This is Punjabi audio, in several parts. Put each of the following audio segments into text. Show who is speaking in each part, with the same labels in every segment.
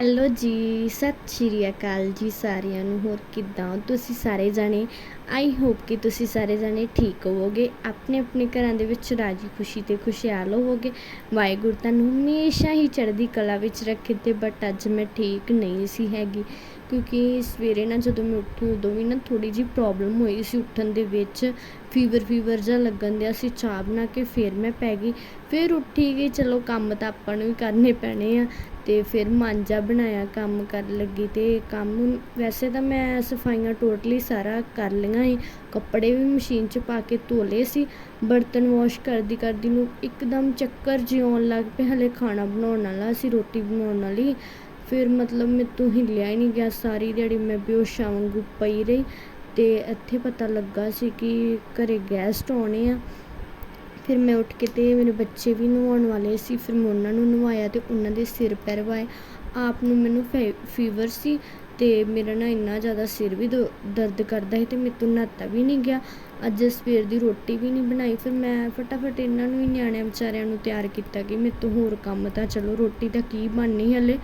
Speaker 1: ਹੈਲੋ ਜੀ, ਸਤਿ ਸ਼੍ਰੀ ਅਕਾਲ ਜੀ ਸਾਰਿਆਂ ਨੂੰ, ਹੋਰ ਕਿੱਦਾਂ ਤੁਸੀਂ ਸਾਰੇ ਜਾਣੇ? ਆਈ ਹੋਪ ਕਿ ਤੁਸੀਂ ਸਾਰੇ ਜਾਣੇ ਠੀਕ ਹੋਵੋਗੇ। ਆਪਣੇ ਆਪਣੇ ਘਰਾਂ ਦੇ ਵਿੱਚ ਰਾਜੀ ਖੁਸ਼ੀ ਤੇ ਖੁਸ਼ਹਾਲ ਹੋਵੋਗੇ। ਵਾਹਿਗੁਰੂ ਤੁਹਾਨੂੰ ਹਮੇਸ਼ਾ ਹੀ ਚੜ੍ਹਦੀ ਕਲਾ ਵਿੱਚ ਰੱਖੇ ਤੇ ਬਟ ਅੱਜ ਮੈਂ ਠੀਕ ਨਹੀਂ ਸੀ ਹੈਗੀ। ਕਿਉਂਕਿ ਸਵੇਰੇ ਨਾ ਜਦੋਂ ਮੈਂ ਉੱਠੀ, ਉਦੋਂ ਵੀ ਨਾ ਥੋੜੀ ਜਿਹੀ ਪ੍ਰੋਬਲਮ ਹੋਈ ਸੀ ਉੱਠਣ ਦੇ ਵਿੱਚ। ਫੀਵਰ ਫੀਵਰ ਜਿਹਾ ਲੱਗਣ ਦਿਆ ਸੀ, ਚਾਹ ਬਣਾ ਕੇ ਫਿਰ ਮੈਂ ਪੈ ਗਈ। ਫਿਰ ਉੱਠੀ ਗਈ, ਚਲੋ ਕੰਮ ਤਾਂ ਆਪਾਂ ਨੂੰ ਵੀ ਕਰਨੇ ਪੈਣੇ ਆ। ਅਤੇ ਫਿਰ ਮਾਂਜਾ ਬਣਾਇਆ, ਕੰਮ ਕਰਨ ਲੱਗੀ ਅਤੇ ਕੰਮ ਵੈਸੇ ਤਾਂ ਮੈਂ ਸਫਾਈਆਂ ਟੋਟਲੀ ਸਾਰਾ ਕਰ ਲਈਆਂ ਸੀ ਕੱਪੜੇ ਵੀ ਮਸ਼ੀਨ 'ਚ ਪਾ ਕੇ ਧੋ ਲਏ ਸੀ, ਬਰਤਨ ਵਾਸ਼ ਕਰਦੀ ਕਰਦੀ ਨੂੰ ਇੱਕਦਮ ਚੱਕਰ ਜਿਹੇ ਆਉਣ ਲੱਗ ਪਏ ਹਲੇ ਖਾਣਾ ਬਣਾਉਣ ਵਾਲਾ ਸੀ, ਰੋਟੀ ਬਣਾਉਣ ਵਾਲੀ। ਫਿਰ ਮਤਲਬ ਮੇਰੇ ਤੋਂ ਹਿੱਲਿਆ ਹੀ ਨਹੀਂ ਗਿਆ, ਸਾਰੀ ਦਿਹਾੜੀ ਮੈਂ ਬੇਹੋਸ਼ਾਂ ਵਾਂਗੂ ਪਈ ਰਹੀ ਅਤੇ ਇੱਥੇ ਪਤਾ ਲੱਗਾ ਸੀ ਕਿ ਘਰੇ ਗੈਸਟ ਆਉਣੇ ਆ। ਫਿਰ ਮੈਂ ਉੱਠ ਕੇ ਤੇ ਮੇਰੇ ਬੱਚੇ ਵੀ ਨਹਾਉਣ ਵਾਲੇ ਸੀ, ਫਿਰ ਮੈਂ ਉਹਨਾਂ ਨੂੰ ਨਵਾਇਆ ਅਤੇ ਉਹਨਾਂ ਦੇ ਸਿਰ ਪੈਰ ਵਾਏ। ਆਪ ਨੂੰ ਮੈਨੂੰ ਫੇ- ਫੀਵਰ ਸੀ ਅਤੇ ਮੇਰਾ ਨਾ ਇੰਨਾ ਜ਼ਿਆਦਾ ਸਿਰ ਵੀ ਦ- ਦਰਦ ਕਰਦਾ ਸੀ ਅਤੇ ਮੇਰੇ ਤੋਂ ਨਹਾਤਾ ਵੀ ਨਹੀਂ ਗਿਆ। ਅੱਜ ਸਵੇਰ ਦੀ ਰੋਟੀ ਵੀ ਨਹੀਂ ਬਣਾਈ, ਫਿਰ ਮੈਂ ਫਟਾਫਟ ਇਹਨਾਂ ਨੂੰ ਹੀ ਨਿਆਣਿਆਂ ਵਿਚਾਰਿਆਂ ਨੂੰ ਤਿਆਰ ਕੀਤਾ ਕਿ ਮੇਰੇ ਤੋਂ ਹੋਰ ਕੰਮ ਤਾਂ ਚਲੋ ਰੋਟੀ ਤਾਂ ਕੀ ਬਣਨੀ ਹਲੇ।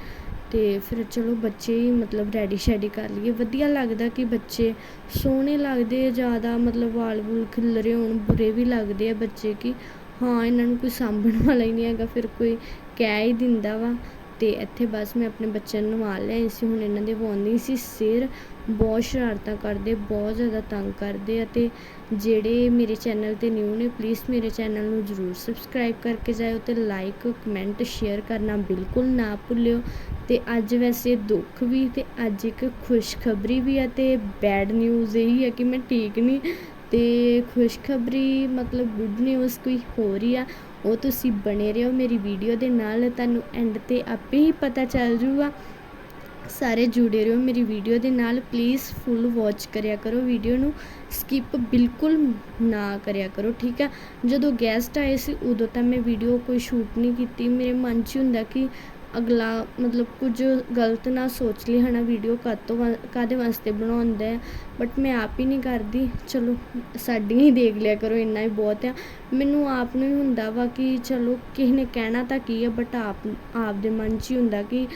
Speaker 1: ਅਤੇ ਫਿਰ ਚਲੋ ਬੱਚੇ ਹੀ ਮਤਲਬ ਰੈਡੀ ਸ਼ੈਡੀ ਕਰ ਲਈਏ। ਵਧੀਆ ਲੱਗਦਾ ਕਿ ਬੱਚੇ ਸੋਹਣੇ ਲੱਗਦੇ ਆ, ਜ਼ਿਆਦਾ ਮਤਲਬ ਵਾਲ ਵੂਲ ਖਿਲਰੇ ਹੋਣ, ਬੁਰੇ ਵੀ ਲੱਗਦੇ ਆ ਬੱਚੇ ਕਿ ਹਾਂ, ਇਹਨਾਂ ਨੂੰ ਕੋਈ ਸਾਂਭਣ ਵਾਲਾ ਹੀ ਨਹੀਂ ਹੈਗਾ, ਫਿਰ ਕੋਈ ਕਹਿ ਹੀ ਦਿੰਦਾ ਵਾ। ਅਤੇ ਇੱਥੇ ਬਸ ਮੈਂ ਆਪਣੇ ਬੱਚਿਆਂ ਨੂੰ ਨਵਾ ਲਿਆਈ ਸੀ, ਹੁਣ ਇਹਨਾਂ ਦੇ ਵਾਉਂਦੀ ਸੀ ਸਿਰ। ਬਹੁਤ ਸ਼ਰਾਰਤਾਂ ਕਰਦੇ, ਬਹੁਤ ਜ਼ਿਆਦਾ ਤੰਗ ਕਰਦੇ ਆ ਅਤੇ ਜਿਹੜੇ ਮੇਰੇ ਚੈਨਲ ਤੇ ਨਿਊ ਨੇ ਪਲੀਜ਼ ਮੇਰੇ ਚੈਨਲ ਨੂੰ ਜਰੂਰ ਸਬਸਕ੍ਰਾਈਬ ਕਰਕੇ ਜਾਇਓ ਅਤੇ ਲਾਈਕ ਕਮੈਂਟ ਸ਼ੇਅਰ ਕਰਨਾ ਬਿਲਕੁਲ ਨਾ ਭੁੱਲਿਓ। ਅਤੇ ਅੱਜ ਵੈਸੇ ਦੁੱਖ ਵੀ ਅਤੇ ਅੱਜ ਇੱਕ ਖੁਸ਼ਖਬਰੀ ਵੀ ਹੈ ਅਤੇ ਬੈਡ ਨਿਊਜ਼ ਇਹੀ ਹੈ ਕਿ ਮੈਂ ਠੀਕ ਨਹੀਂ ਅਤੇ ਖੁਸ਼ਖਬਰੀ ਮਤਲਬ ਗੁੱਡ ਨਿਊਜ਼ ਕੋਈ ਹੋਰ ਹੀ ਆ। ਉਹ ਤੁਸੀਂ ਬਣੇ ਰਹੋ ਮੇਰੀ ਵੀਡੀਓ ਦੇ ਨਾਲ, ਤੁਹਾਨੂੰ ਐਂਡ ਤੇ ਆਪੇ ਹੀ ਪਤਾ ਚੱਲ ਜੂਗਾ। ਸਾਰੇ ਜੁੜੇ ਰਹੋ ਮੇਰੀ ਵੀਡੀਓ ਦੇ ਨਾਲ ਪਲੀਜ਼ ਫੁੱਲ ਵਾਚ ਕਰਿਆ ਕਰੋ ਵੀਡੀਓ ਨੂੰ ਸਕਿਪ ਬਿਲਕੁਲ ਨਾ ਕਰਿਆ ਕਰੋ, ਠੀਕ ਹੈ ਜਦੋਂ ਗੈਸਟ ਆਏ ਸੀ ਉਦੋਂ ਤਾਂ ਮੈਂ ਵੀਡੀਓ ਕੋਈ ਸ਼ੂਟ ਨਹੀਂ ਕੀਤੀ, ਮੇਰੇ ਮਨ 'ਚ ਹੁੰਦਾ ਕਿ ਅਗਲਾ ਮਤਲਬ ਕੁਝ ਗਲਤ ਨਾ ਸੋਚ ਲਈ ਨਾ ਵੀਡੀਓ ਕਾਤੋਂ ਕਾਹਦੇ ਵਾਸਤੇ ਬਣਾਉਂਦਾ ਬਟ ਮੈਂ ਆਪ ਹੀ ਨਹੀਂ ਕਰਦੀ। ਚਲੋ, ਸਾਡੀਆਂ ਹੀ ਦੇਖ ਲਿਆ ਕਰੋ, ਇੰਨਾ ਹੀ ਬਹੁਤ ਆ। ਮੈਨੂੰ ਆਪ ਨੂੰ ਹੀ ਹੁੰਦਾ ਵਾ ਕਿ ਚਲੋ, ਕਿਸੇ ਨੇ ਕਹਿਣਾ ਤਾਂ ਕੀ ਆ ਬਟ ਆਪ ਆਪ ਦੇ ਮਨ 'ਚ ਹੀ ਹੁੰਦਾ ਕਿ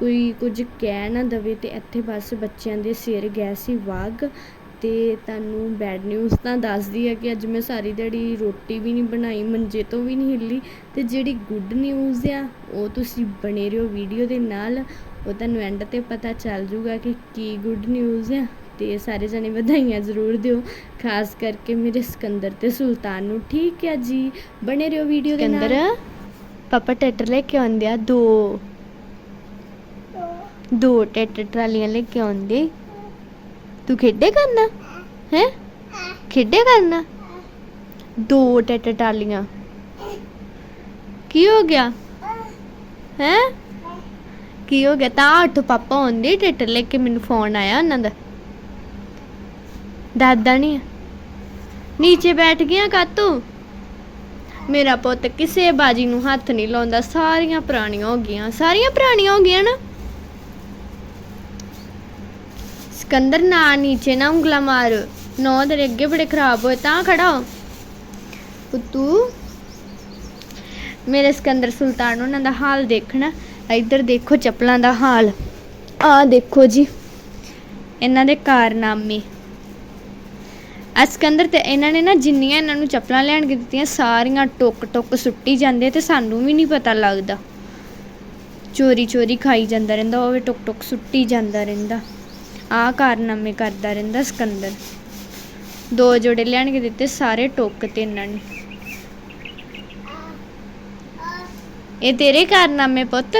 Speaker 1: ਕੋਈ ਕੁਝ ਕਹਿ ਨਾ ਦਵੇ ਅਤੇ ਇੱਥੇ ਬਸ ਬੱਚਿਆਂ ਦੇ ਸਿਰ ਗਏ ਸੀ ਵਾਘ ਤੇ ਤੁਹਾਨੂੰ ਬੈਡ ਨਿਊਜ਼ ਤਾਂ ਦੱਸਦੀ ਹੈ ਕਿ ਅੱਜ ਮੈਂ ਸਾਰੀ ਦਿਹਾੜੀ ਰੋਟੀ ਵੀ ਨਹੀਂ ਬਣਾਈ ਮੰਜੇ ਤੋਂ ਵੀ ਨਹੀਂ ਹਿੱਲੀ ਤੇ ਜਿਹੜੀ ਗੁੱਡ ਨਿਊਜ਼ ਆ ਉਹ ਤੁਸੀਂ ਬਣੇ ਰਹੋ ਵੀਡੀਓ ਦੇ ਨਾਲ। ਉਹ ਤੁਹਾਨੂੰ ਐਂਡ ਤੇ ਪਤਾ ਚੱਲ ਜੂਗਾ ਕਿ ਕੀ ਗੁੱਡ ਨਿਊਜ਼ ਆ ਤੇ ਸਾਰੇ ਜਣੇ ਵਧਾਈਆਂ ਜ਼ਰੂਰ ਦਿਓ ਖਾਸ ਕਰਕੇ ਮੇਰੇ ਸਿਕੰਦਰ ਤੇ ਸੁਲਤਾਨ ਨੂੰ। ਠੀਕ ਹੈ ਜੀ ਬਣੇ ਰਹੋ ਵੀਡੀਓ ਦੇ ਨਾਲ। ਪਾਪਾ ਟੈਟਰ ਲੈ ਕੇ ਆਉਂਦੇ ਆ ਦੋ। ਦੋ ਟੈਟਰ ਟਰਾਲੀਆਂ ਲੈ ਕੇ ਆਉਂਦੇ। ਤੂੰ ਖੇਡੇ ਕਰਨਾ? ਹੈ? ਖੇਡੇ ਕਰਨਾ? ਦੋ ਟੈਟਰ ਟਰਾਲੀਆਂ ਕੀ ਹੋ ਗਿਆ? ਹੈ? ਕੀ ਹੋ ਗਿਆ? ਤਾਂ ਉੱਠ ਪਾਪਾ ਆਉਂਦੇ ਟੈਟਰ ਲੈ ਕੇ ਮੈਨੂੰ ਫੋਨ ਆਇਆ ਉਹਨਾਂ ਦਾ। ਦਾਦਾ ਨਹੀਂ ਨੀਚੇ ਬੈਠ ਗਿਆ ਕਾਤੂ? ਮੇਰਾ ਪੁੱਤ ਕਿਸੇ ਬਾਜੀ ਨੂੰ ਹੱਥ ਨਹੀਂ ਲਾਉਂਦਾ। ਸਾਰੀਆਂ ਪੁਰਾਣੀਆਂ ਹੋ ਗਈਆਂ। ਸਾਰੀਆਂ ਪੁਰਾਣੀਆਂ ਹੋ ਗਈਆਂ ਨਾ? ਸਿਕੰਦਰ, ਨਾ ਨੀਚੇ ਨਾ ਉਂਗਲਾ ਮਾਰ। ਨੌ ਤੇਰੇ ਅੱਗੇ ਬੜੇ ਖਰਾਬ ਹੋਏ, ਤਾਂ ਖੜਾ ਹੋ। ਪੁੱਤੂ, ਮੇਰੇ ਸਿਕੰਦਰ ਸੁਲਤਾਨ, ਉਹਨਾਂ ਦਾ ਹਾਲ ਦੇਖਣਾ। ਇੱਧਰ ਦੇਖੋ ਚੱਪਲਾਂ ਦਾ ਹਾਲ। ਆ ਦੇਖੋ ਜੀ, ਇਹਨਾਂ ਦੇ ਕਾਰਨਾਮੇ। ਆ ਸਿਕੰਦਰ ਤੇ ਇਹਨਾਂ ਨੇ ਨਾ ਜਿੰਨੀਆਂ ਇਹਨਾਂ ਨੂੰ ਚੱਪਲਾਂ ਲੈਣ ਕੇ ਦਿੱਤੀਆਂ, ਸਾਰੀਆਂ ਟੁੱਕ ਟੁੱਕ ਸੁੱਟੀ ਜਾਂਦੇ ਤੇ ਸਾਨੂੰ ਵੀ ਨਹੀਂ ਪਤਾ ਲੱਗਦਾ। ਚੋਰੀ ਚੋਰੀ ਖਾਈ ਜਾਂਦਾ ਰਹਿੰਦਾ, ਉਹ ਵੀ ਟੁੱਕ ਟੁੱਕ ਸੁੱਟੀ ਜਾਂਦਾ ਰਹਿੰਦਾ। ਆਹ ਕਾਰਨਾਮੇ ਕਰਦਾ ਰਹਿੰਦਾ ਸਿਕੰਦਰ। ਦੋ ਜੋੜੇ ਲੈਣ ਕੇ ਦਿੱਤੇ ਸਾਰੇ ਟੋਕ ਤੇ ਇਹਨਾਂ ਨੇ। ਇਹ ਤੇਰੇ ਕਾਰਨਾਮੇ ਪੁੱਤ?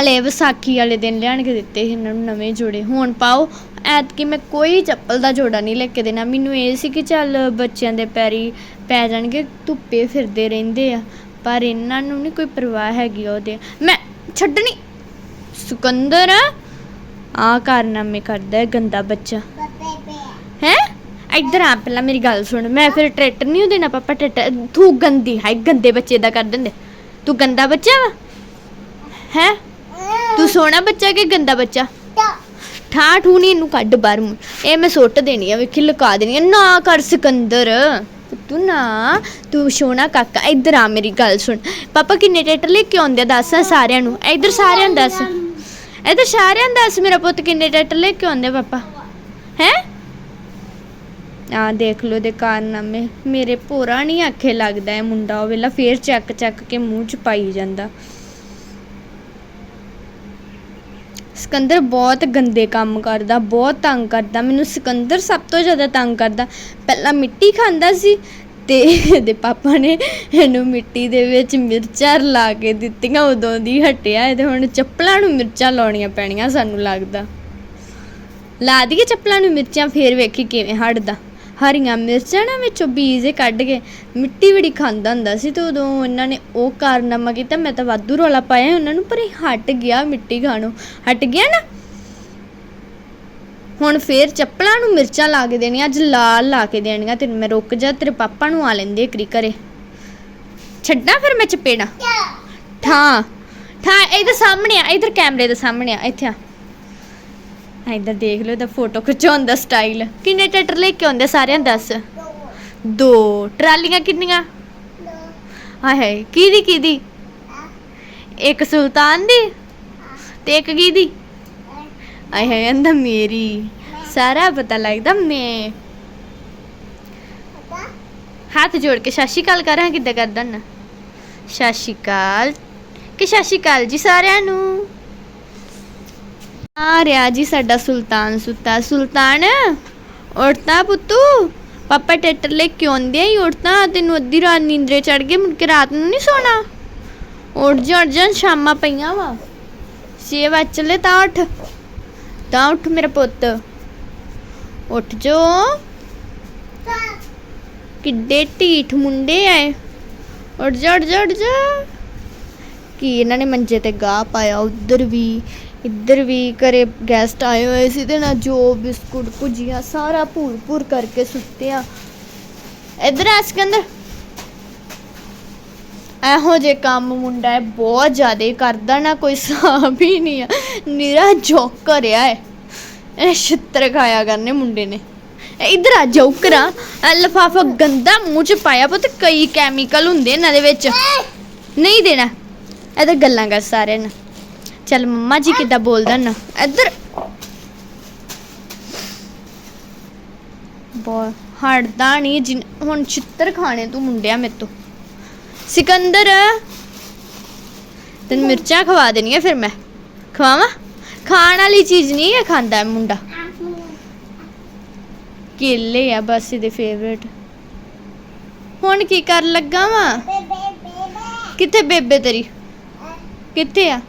Speaker 1: ਹਲੇ ਵਿਸਾਖੀ ਵਾਲੇ ਦਿਨ ਲਿਆਣ ਕੇ ਦਿੱਤੇ ਇਹਨਾਂ ਨੂੰ ਨਵੇਂ ਜੋੜੇ। ਹੁਣ ਪਾਓ, ਐਤਕੀ ਮੈਂ ਕੋਈ ਚੱਪਲ ਦਾ ਜੋੜਾ ਨਹੀਂ ਲੈ ਕੇ ਦੇਣਾ। ਮੈਨੂੰ ਇਹ ਸੀ ਕਿ ਚੱਲ ਬੱਚਿਆਂ ਦੇ ਪੈਰੀ ਪੈ ਜਾਣਗੇ, ਧੁੱਪੇ ਫਿਰਦੇ ਰਹਿੰਦੇ ਆ। ਪਰ ਇਹਨਾਂ ਨੂੰ ਨਹੀਂ ਕੋਈ ਪਰਵਾਹ ਹੈਗੀ ਉਹਦੇ। ਮੈਂ ਛੱਡਣੀ ਸੁਕੰਦਰ? ਆ ਕਾਰਨਾਮੇ ਕਰਦਾ ਹੈ ਗੰਦਾ ਬੱਚਾ। ਹੈ? ਇੱਧਰ ਆ ਪਹਿਲਾਂ ਮੇਰੀ ਗੱਲ ਸੁਣ, ਮੈਂ ਫਿਰ ਟਰੈਕਟਰ ਨਹੀਂ ਦੇਣਾ ਪਾਪਾ ਟਰੈਕਟਰ ਤੂੰ ਗੰਦੀ ਹੈ ਗੰਦੇ ਬੱਚੇ ਦਾ ਕਰ ਦਿੰਦੇ। ਤੂੰ ਗੰਦਾ ਬੱਚਾ ਵਾ? ਹੈ? ਤੂੰ ਸੋਹਣਾ ਬੱਚਾ ਕਿ ਗੰਦਾ ਬੱਚਾ? ਠਾ ਠੂ ਨਹੀਂ ਇਹਨੂੰ ਕੱਢ ਬਾਹਰ ਇਹ ਮੈਂ ਸੁੱਟ ਦੇਣੀ ਆ, ਵੇਖੀ ਲੁਕਾ ਦੇਣੀ ਆ। ਨਾ ਕਰ ਸਿਕੰਦਰ। ਤੂੰ ਨਾ, ਤੂੰ ਸੋਹਣਾ ਕਾਕਾ, ਇੱਧਰ ਆ ਮੇਰੀ ਗੱਲ ਸੁਣ। ਪਾਪਾ ਕਿੰਨੇ ਟੇਟਰ ਲੈ ਕੇ ਆਉਂਦੇ ਆ, ਦੱਸ ਸਾਰਿਆਂ ਨੂੰ। ਇੱਧਰ ਸਾਰਿਆਂ ਨੂੰ ਦੱਸ। ਇੱਧਰ ਸਾਰਿਆਂ ਨੂੰ ਦੱਸ, ਮੇਰਾ ਪੁੱਤ ਕਿੰਨੇ ਟੇਟਰ ਲੈ ਕੇ ਆਉਂਦੇ ਪਾਪਾ। ਹੈ? ਆ ਦੇਖ ਲੋ ਦੇ ਕਾਰਨਾਮੇ। ਮੇਰੇ ਭੋਰਾ ਨਹੀਂ ਆਖੇ ਲੱਗਦਾ ਇਹ ਮੁੰਡਾ, ਉਹ ਵੇਲਾ ਫੇਰ ਚੱਕ ਚੱਕ ਕੇ ਮੂੰਹ ਚ ਪਾਈ ਜਾਂਦਾ। ਸਿਕੰਦਰ ਬਹੁਤ ਗੰਦੇ ਕੰਮ ਕਰਦਾ, ਬਹੁਤ ਤੰਗ ਕਰਦਾ। ਮੈਨੂੰ ਸਿਕੰਦਰ ਸਭ ਤੋਂ ਜ਼ਿਆਦਾ ਤੰਗ ਕਰਦਾ। ਪਹਿਲਾਂ ਮਿੱਟੀ ਖਾਂਦਾ ਸੀ ਤੇ ਇਹਦੇ ਪਾਪਾ ਨੇ ਇਹਨੂੰ ਮਿੱਟੀ ਦੇ ਵਿੱਚ ਮਿਰਚਾਂ ਲਾ ਕੇ ਦਿੱਤੀਆਂ, ਉਦੋਂ ਦੀ ਹਟਿਆ ਇਹਦੇ ਹੁਣ ਚੱਪਲਾਂ ਨੂੰ ਮਿਰਚਾਂ ਲਾਉਣੀਆਂ ਪੈਣੀਆਂ ਸਾਨੂੰ ਲੱਗਦਾ। ਲਾ ਦਈਏ ਚੱਪਲਾਂ ਨੂੰ ਮਿਰਚਾਂ, ਫੇਰ ਵੇਖੀ ਕਿਵੇਂ ਹਟਦਾ। ਹਰੀਆਂ ਮਿਰਚਾਂ ਨਾ ਵਿੱਚੋਂ ਬੀਜ ਕੱਢ ਕੇ ਮਿੱਟੀ ਬੜੀ ਖਾਂਦਾ ਹੁੰਦਾ ਸੀ ਤੇ ਉਦੋਂ ਇਹਨਾਂ ਨੇ ਉਹ ਕਾਰਨਾਮਾ ਕੀਤਾ। ਮੈਂ ਤਾਂ ਵਾਧੂ ਰੌਲਾ ਪਾਇਆ, ਉਹਨਾਂ ਨੂੰ ਪਰ ਇਹ ਹਟ ਗਿਆ ਮਿੱਟੀ ਖਾਣੋਂ। ਹਟ ਗਿਆ ਨਾ? ਹੁਣ ਫੇਰ ਚੱਪਲਾਂ ਨੂੰ ਮਿਰਚਾਂ ਲਾ ਕੇ ਦੇਣੀਆਂ, ਅੱਜ ਲਾਲ ਲਾ ਕੇ ਦੇਣੀਆਂ ਤੈਨੂੰ, ਮੈਂ ਰੁਕ ਜਾ, ਤੇਰੇ ਪਾਪਾ ਨੂੰ ਆ ਲੈਂਦੇ ਇਕਰੀ ਘਰੇ। ਛੱਡਾਂ ਫਿਰ ਮੈਂ ਚਪੇੜਾ? ਠਾਂ ਠਾਂ ਇਧਰ ਸਾਹਮਣੇ ਆ ਇਧਰ ਕੈਮਰੇ ਦੇ ਸਾਹਮਣੇ ਆ, ਇੱਥੇ ਆ। ਆ ਦੇਖ ਲਓ, ਇਹਦਾ ਫੋਟੋ ਖਿਚਾਉਣ ਦਾ ਸਟਾਈਲ। ਕਿੰਨੇ ਟਰੈਕਟਰ ਲੈ ਕੇ ਆਉਂਦੇ ਸਾਰਿਆਂ ਦੱਸ? ਦੋ। ਟਰਾਲੀਆਂ ਕਿੰਨੀਆਂ? ਹਾਏ ਹਾਏ, ਕਿਹਦੀ ਕਿਹਦੀ? ਇੱਕ ਸੁਲਤਾਨ ਦੀ ਤੇ ਇੱਕ ਕਿਹਦੀ? ਆਏ ਹਾਏ ਅੰਦਾ ਮੇਰੀ। ਸਾਰਾ ਪਤਾ ਲੱਗਦਾ ਮੈਂ। ਹੱਥ ਜੋੜ ਕੇ ਸਤਿ ਸ਼੍ਰੀ ਅਕਾਲ ਕਰਾਂ, ਕਿੱਦਾਂ ਕਰਦਾ ਨਾ? ਸਤਿ ਸ਼੍ਰੀ ਅਕਾਲ ਕਿ ਸਤਿ ਸ਼੍ਰੀ ਅਕਾਲ ਜੀ ਸਾਰਿਆਂ ਨੂੰ। ਆ ਰਿਹਾ ਜੀ ਸਾਡਾ ਸੁਲਤਾਨ ਸੁੱਤਾ। ਸੁਲਤਾਨ ਉੜਤਾ ਪੁੱਤੂ, ਪਾਪਾ ਟੇਟਰ ਲੈ ਕੇ ਆਉਂਦੇ ਹੀ ਉੜਤਾ ਤੈਨੂੰ ਅੱਧੀ ਰਾਤ ਨੀਂਦਰੇ ਚੜ ਗਏ, ਮੁੜ ਕੇ ਰਾਤ ਨੂੰ ਨਹੀਂ ਸੋਣਾ। ਉੱਠ ਜਾ ਉੱਠ ਜਾ ਸ਼ਾਮਾਂ ਪਈਆਂ ਵਾ। ਛੇ ਵਜੇ ਚਲੇ ਤਾਂ ਉੱਠ। ਤਾਂ ਉੱਠ ਮੇਰਾ ਪੁੱਤ। ਉੱਠ ਜੋ। ਕਿੱਡੇ ਢੀਠ ਮੁੰਡੇ ਐ। ਉੱਠ ਜਾ ਉੱਠ ਜਾ ਉੱਠ ਜਾ। ਕੀ ਇਹਨਾਂ ਨੇ ਮੰਜੇ ਤੇ ਗਾਹ ਪਾਇਆ ਉਧਰ ਵੀ। ਇੱਧਰ ਵੀ ਘਰੇ ਗੈਸਟ ਆਏ ਹੋਏ ਸੀ ਤੇ ਨਾ ਜੋ ਬਿਸਕੁਟ, ਭੁਜੀਆ, ਸਾਰਾ ਭੂਰ ਭੂਰ ਕਰਕੇ ਸੁੱਤੇ ਆ ਇੱਧਰ ਆ, ਸਿਕੰਦਰ। ਇਹੋ ਜੇ ਕੰਮ ਮੁੰਡਾ ਹੈ ਬਹੁਤ ਜ਼ਿਆਦਾ ਕਰਦਾ ਨਾ, ਕੋਈ ਹਿਸਾਬ ਹੀ ਨਹੀਂ ਆ। ਨਿਰਾ ਜੋਕਰ ਆ ਇਹ। ਛਿੱਤਰ ਖਾਇਆ ਕਰਨੇ ਮੁੰਡੇ ਨੇ। ਇਹ ਆ ਜੋਕਰਾ ਲਫਾਫਾ ਗੰਦਾ ਮੂੰਹ ਚ ਪਾਇਆ ਪੁੱਤ, ਕਈ ਕੈਮੀਕਲ ਹੁੰਦੇ ਇਹਨਾਂ ਦੇ ਵਿੱਚ। ਨਹੀਂ ਦੇਣਾ। ਇਹ ਤਾਂ ਗੱਲਾਂ ਕਰ ਸਾਰਿਆਂ ਨਾਲ ਚੱਲ ਮੰਮਾ ਜੀ ਕਿੱਦਾਂ ਬੋਲਦਾ ਨਾ? ਇੱਧਰ। ਬਹੁਤ ਹਟਦਾ ਨਹੀਂ, ਜਿਨ ਹੁਣ ਛਿੱਤਰ ਖਾਣੇ ਤੂੰ ਮੁੰਡਿਆ ਮੇਰੇ ਤੋਂ। ਸਿਕੰਦਰ। ਤੈਨੂੰ ਮਿਰਚਾਂ ਖਵਾ ਦੇਣੀਆਂ ਫਿਰ ਮੈਂ। ਖਵਾਵਾਂ? ਖਾਣ ਵਾਲੀ ਚੀਜ਼ ਨਹੀਂ ਇਹ ਖਾਂਦਾ ਇਹ ਮੁੰਡਾ। ਕੇਲੇ ਆ ਬਸ ਇਹਦੇ ਫੇਵਰੇਟ ਹੁਣ ਕੀ ਕਰ ਲੱਗਾ ਵਾ? ਕਿੱਥੇ ਬੇਬੇ ਤੇਰੀ? ਕਿੱਥੇ ਆ?